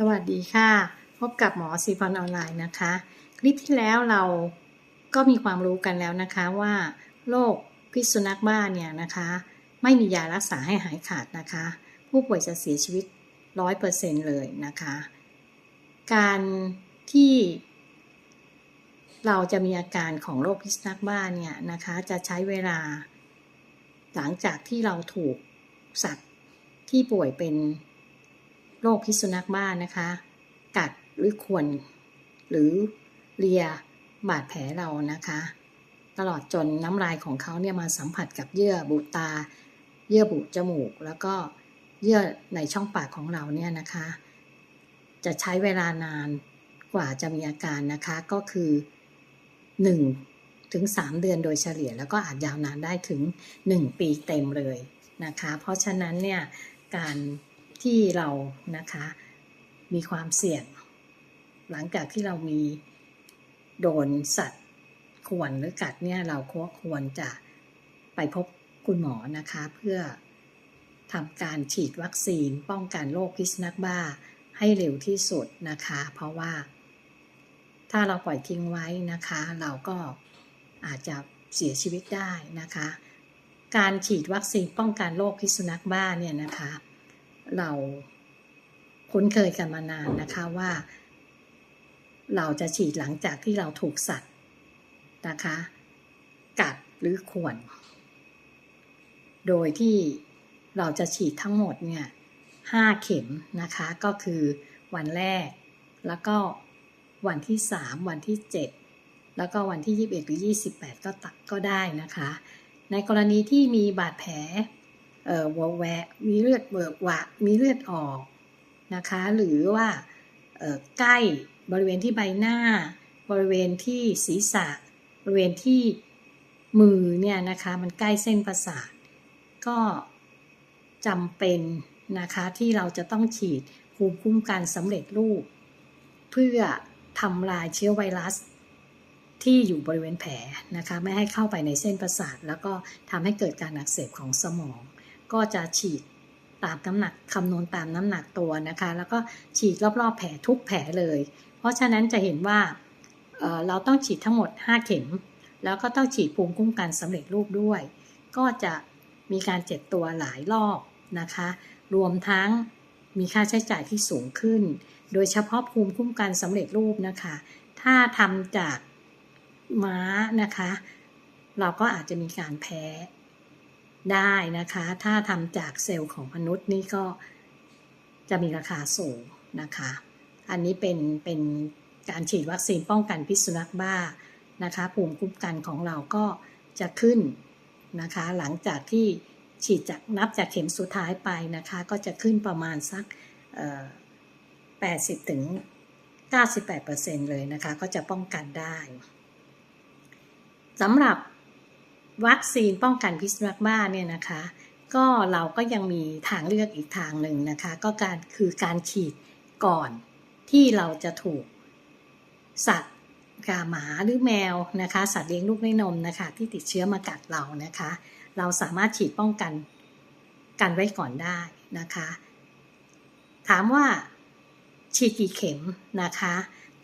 สวัสดีค่ะ พบกับหมอสีพรออนไลน์นะคะ คลิปที่แล้วเราก็มีความรู้กันแล้วนะคะว่าโรคพิษสุนัขบ้าเนี่ยนะคะ ไม่มียารักษาให้หายขาดนะคะ ผู้ป่วยจะเสียชีวิต 100%เลยนะคะ การที่ เราจะมีอาการของโรคพิษสุนัขบ้าเนี่ยนะคะ จะใช้เวลา หลังจากที่เราถูกสัตว์ที่ป่วยเป็น โรคพิษสุนัขบ้านะคะ กัดหรือข่วน หรือเลียบาดแผลเรานะคะ ตลอดจนน้ำลายของเขาเนี่ยมาสัมผัสกับเยื่อบุตา เยื่อบุจมูก แล้วก็เยื่อในช่องปากของเราเนี่ยนะคะ จะใช้เวลานานกว่าจะมีอาการนะคะก็คือ 1 ถึง 3 เดือนโดยเฉลี่ย แล้วก็อาจยาวนานได้ถึง 1 ปีเต็มเลยนะคะ เพราะฉะนั้นเนี่ยการ ที่เรานะคะมีความเสี่ยง หลังจากที่เรามีโดนสัตว์ข่วนหรือกัดเนี่ยเราควรจะไปพบคุณหมอนะคะ เพื่อทำการฉีดวัคซีน ป้องกันโรคพิษนัขบ้าให้เร็วที่สุดนะคะ เพราะว่า ถ้าเราปล่อยทิ้งไว้นะคะ เราก็อาจจะเสียชีวิตได้นะคะ การฉีดวัคซีนป้องกันโรคพิษสุนัขบ้าเนี่ยนะคะ เราคุ้นเคยกันมานานนะคะว่า เราจะฉีดหลังจากที่เราถูกสัตว์นะคะ กัดหรือข่วน โดยที่เราจะฉีดทั้งหมดเนี่ยห้าเข็มนะคะ ก็คือวันแรก แล้วก็วันที่สามวันที่เจ็ดแล้วก็วันที่ยี่สิบเอ็ดหรือยี่สิบแปดก็ตักก็ได้นะคะ ในกรณีที่มีบาดแผล เอ่อวแวะ มีเลือดเบิกวะมีเลือดออกนะคะ หรือว่าใกล้บริเวณที่ใบหน้า บริเวณที่ศีรษะ บริเวณที่มือเนี่ยนะคะมันใกล้เส้นประสาท ก็จำเป็นนะคะที่เราจะต้องฉีดภูมิคุ้มกันสำเร็จรูป เพื่อทำลายเชื้อไวรัสที่อยู่บริเวณแผลนะคะ ไม่ให้เข้าไปในเส้นประสาท แล้วก็ทำให้เกิดการอักเสบของสมอง ก็จะฉีดตามน้ำหนักคำนวณตามน้ำหนักตัวนะคะ แล้วก็ฉีดรอบๆแผลทุกแผลเลย เพราะฉะนั้นจะเห็นว่าเเราต้องฉีดทั้งหมด 5 เข็ม แล้วก็ต้องฉีดภูมิคุ้มกันสำเร็จรูปด้วย ก็จะมีการเจ็บตัวหลายรอบนะคะ รวมทั้งมีค่าใช้จ่ายที่สูงขึ้น โดยเฉพาะภูมิคุ้มกันสำเร็จรูปนะคะ ถ้าทำจากม้านะคะ เราก็อาจจะมีการแพ้ ได้นะคะ ถ้าทำจากเซลล์ของมนุษย์นี่ก็จะมีราคาสูงนะคะ อันนี้เป็นเป็นการฉีดวัคซีนป้องกันพิษสุนัขบ้านะคะ ภูมิคุ้มกันของเราก็จะขึ้นนะคะ หลังจากที่ฉีดจากนับจากเข็มสุดท้ายไปนะคะ ก็จะขึ้นประมาณสัก80ถึง98%เลยนะคะ ก็จะป้องกันได้สำหรับ วัคซีนป้องกันพิษสุนัขบ้าเนี่ยนะคะ ก็เราก็ยังมีทางเลือกอีกทางหนึ่งนะคะ ก็การคือการฉีดก่อนที่เราจะถูกสัตว์กาหมาหรือแมวนะคะ สัตว์เลี้ยงลูกด้วยนมนะคะ ที่ติดเชื้อมากัดเรานะคะ เราสามารถฉีดป้องกันกันไว้ก่อนได้นะคะ ถามว่าฉีดกี่เข็มนะคะ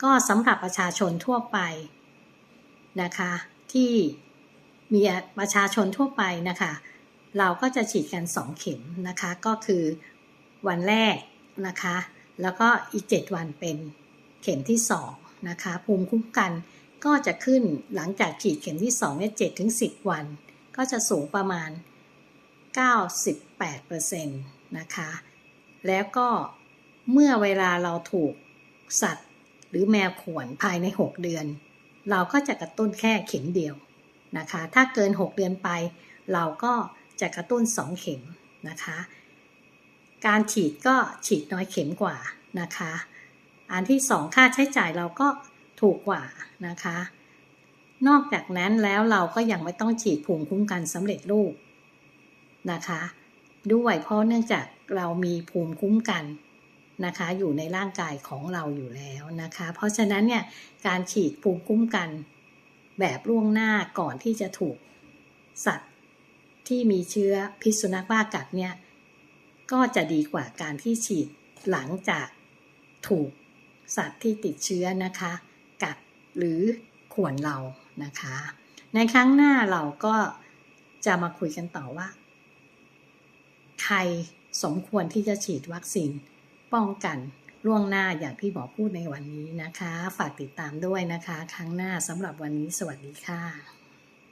ก็สำหรับประชาชนทั่วไปนะคะ ที่ มีประชาชนทั่วไปนะคะ เราก็จะฉีดกัน 2 เข็มนะคะ ก็คือวันแรกนะคะ แล้วก็อีก 7 วันเป็นเข็มที่2นะคะ ภูมิคุ้มกันก็จะขึ้นหลังจากฉีดเข็มที่2เนี่ย7ถึง 10 วัน ก็จะสูงประมาณ 98%นะคะ แล้วก็เมื่อเวลาเราถูกสัตว์ หรือแมวข่วนภายใน 6 เดือน เราก็จะกระตุ้นแค่เข็มเดียว นะคะ ถ้าเกิน 6 เดือนไป เราก็จะกระตุ้น 2 เข็มนะคะ การฉีดก็ฉีดน้อยเข็มกว่านะคะ อันที่ 2 ค่าใช้จ่ายเราก็ถูกกว่านะคะ นอกจากนั้นแล้วเราก็ยังไม่ต้องฉีดภูมิคุ้มกันสำเร็จรูปนะคะ ด้วยเพราะเนื่องจากเรามีภูมิคุ้มกันนะคะอยู่ในร่างกายของเราอยู่แล้วนะคะ เพราะฉะนั้นเนี่ยการฉีดภูมิคุ้มกัน แบบล่วงหน้าก่อนที่จะถูกสัตว์ที่มีเชื้อพิษสุนัขบ้ากัดเนี่ยก็จะดีกว่าการที่ฉีดหลังจากถูกสัตว์ที่ติดเชื้อนะคะ กัดหรือข่วนเรานะคะ ในครั้งหน้าเราก็จะมาคุยกันต่อว่า ใครสมควรที่จะฉีดวัคซีนป้องกัน ล่วงหน้าอย่างที่หมอพูดในวันนี้นะคะ ฝากติดตามด้วยนะคะ ครั้งหน้าสำหรับวันนี้สวัสดีค่ะ